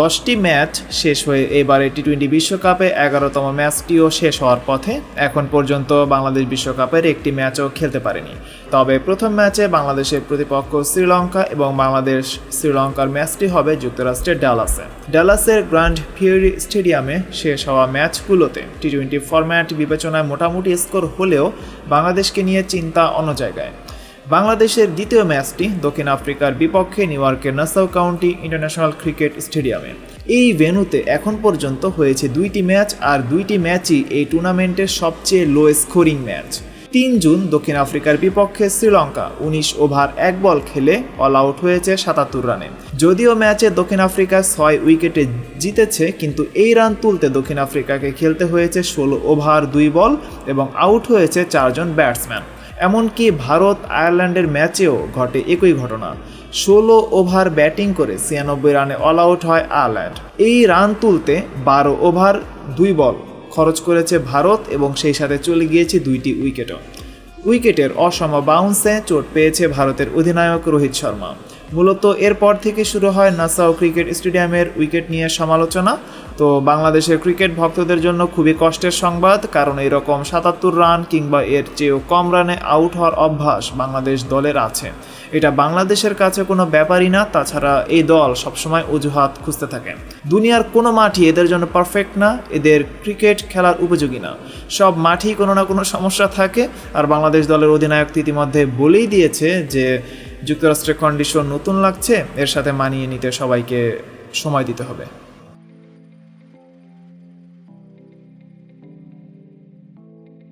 দশটি ম্যাচ শেষ হয়ে এবারে টি টোয়েন্টি বিশ্বকাপে এগারোতম ম্যাচটিও শেষ হওয়ার পথে এখন পর্যন্ত বাংলাদেশ বিশ্বকাপের একটি ম্যাচও খেলতে পারেনি। তবে প্রথম ম্যাচে বাংলাদেশের প্রতিপক্ষ শ্রীলঙ্কা এবং বাংলাদেশ শ্রীলঙ্কার ম্যাচটি হবে যুক্তরাষ্ট্রের ডালাসে। ডালাসের গ্র্যান্ড ফিউরি স্টেডিয়ামে শেষ হওয়া ম্যাচগুলোতে টি টোয়েন্টি ফরম্যাট বিবেচনায় মোটামুটি স্কোর হলেও বাংলাদেশকে নিয়ে চিন্তা অন্য জায়গায়। বাংলাদেশের দ্বিতীয় ম্যাচটি দক্ষিণ আফ্রিকার বিপক্ষে নিউ ইয়র্কের নাসাউ কাউন্টি ইন্টারন্যাশনাল ক্রিকেট স্টেডিয়ামে। এই ভেন্যুতে এখন পর্যন্ত হয়েছে দুইটি ম্যাচ আর দুইটি ম্যাচই এই টুর্নামেন্টের সবচেয়ে লো স্কোরিং ম্যাচ। তিন জুন দক্ষিণ আফ্রিকার বিপক্ষে শ্রীলঙ্কা উনিশ ওভার, এক বল খেলে অল আউট হয়েছে সাতাত্তর রানে। যদিও ম্যাচে দক্ষিণ আফ্রিকা ছয় উইকেটে জিতেছে, কিন্তু এই রান তুলতে দক্ষিণ আফ্রিকাকে খেলতে হয়েছে ষোলো ওভার, দুই বল এবং আউট হয়েছে চারজন ব্যাটসম্যান। এমনকি ভারত আয়ারল্যান্ডের ম্যাচেও ঘটে একই ঘটনা। ষোলো ওভার ব্যাটিং করে ছিয়ানব্বই রানে অল আউট হয় আয়ারল্যান্ড। এই রান তুলতে বারো ওভার, দুই বল খরচ করেছে ভারত এবং সেই সাথে চলে গিয়েছে দুইটি উইকেটও। উইকেটের অসম বাউন্সে চোট পেয়েছে ভারতের অধিনায়ক রোহিত শর্মা। মূলত এরপর থেকে শুরু হয় নাসাও ক্রিকেট স্টেডিয়ামের উইকেট নিয়ে সমালোচনা। তো বাংলাদেশের ক্রিকেট ভক্তদের জন্য খুবই কষ্টের সংবাদ, কারণ এরকম সাতাত্তর রান কিংবা এর চেয়েও কম রানে আউট হওয়ার অভ্যাস বাংলাদেশ দলের আছে। এটা বাংলাদেশের কাছে কোনো ব্যাপারই না, তাছাড়া এই দল সবসময় অজুহাত খুঁজতে থাকে। দুনিয়ার কোনো মাঠই এদের জন্য পারফেক্ট না, এদের ক্রিকেট খেলার উপযোগী না। সব মাঠেই কোনো না কোনো সমস্যা থাকে, আর বাংলাদেশ দলের অধিনায়ক ইতিমধ্যে বলেই দিয়েছে যে যুক্তরাষ্ট্রের কন্ডিশন নতুন লাগছে এর সাথে মানিয়ে নিতে সবাইকে সময় দিতে হবে।